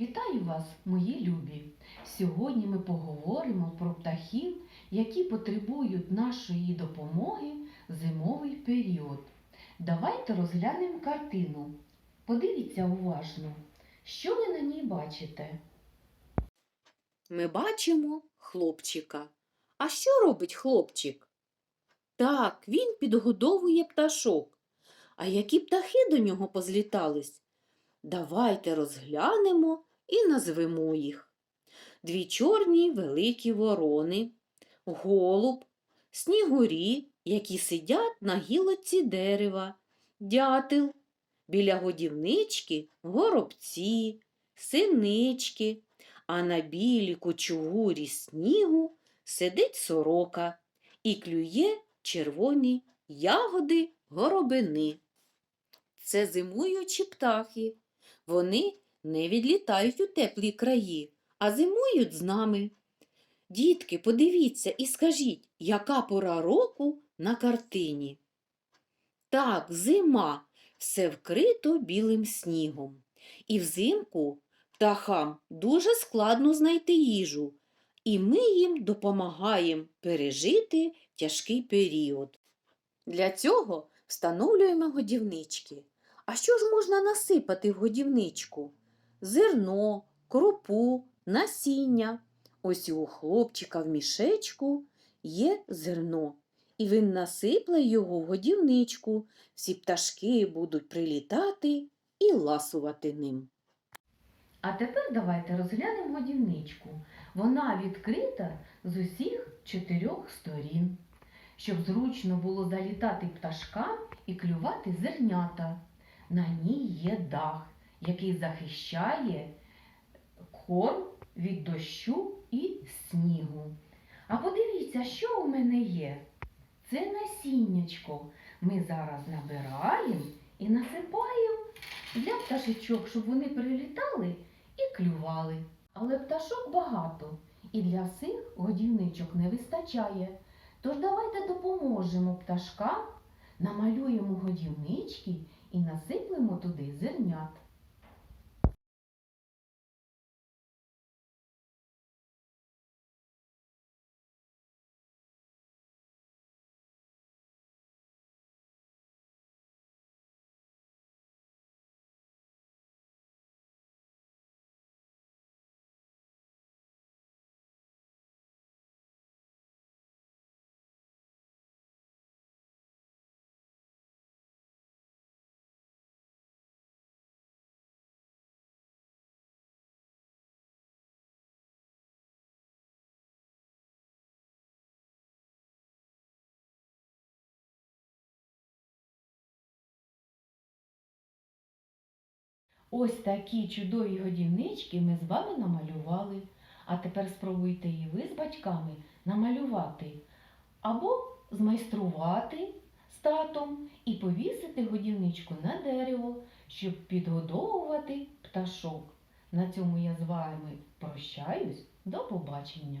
Вітаю вас, мої любі! Сьогодні ми поговоримо про птахів, які потребують нашої допомоги в зимовий період. Давайте розглянемо картину. Подивіться уважно, що ви на ній бачите? Ми бачимо хлопчика. А що робить хлопчик? Так, він підгодовує пташок. А які птахи до нього позлітались? Давайте розглянемо і назвемо їх. Дві чорні великі ворони, голуб, снігурі, які сидять на гілоці дерева, дятел, біля годівнички горобці, синички, а на білій кучугурі снігу сидить сорока і клює червоні ягоди горобини. Це зимуючі птахи. Вони не відлітають у теплі краї, а зимують з нами. Дітки, подивіться і скажіть, яка пора року на картині? Так, зима, все вкрито білим снігом. І взимку птахам дуже складно знайти їжу, і ми їм допомагаємо пережити тяжкий період. Для цього встановлюємо годівнички. А що ж можна насипати в годівничку? Зерно, крупу, насіння. Ось у хлопчика в мішечку є зерно, і він насипле його в годівничку. Всі пташки будуть прилітати і ласувати ним. А тепер давайте розглянемо годівничку. Вона відкрита з усіх чотирьох сторін, щоб зручно було залітати пташкам і клювати зернята. На ній є дах, який захищає корм від дощу і снігу. А подивіться, що у мене є. Це насіннячко. Ми зараз набираємо і насипаємо для пташечок, щоб вони прилітали і клювали. Але пташок багато, і для всіх годівничок не вистачає. Тож давайте допоможемо пташкам, намалюємо годівнички і насиплемо туди зернят. Ось такі чудові годівнички ми з вами намалювали. А тепер спробуйте і ви з батьками намалювати або змайструвати з татом і повісити годівничку на дерево, щоб підгодовувати пташок. На цьому я з вами прощаюсь. До побачення!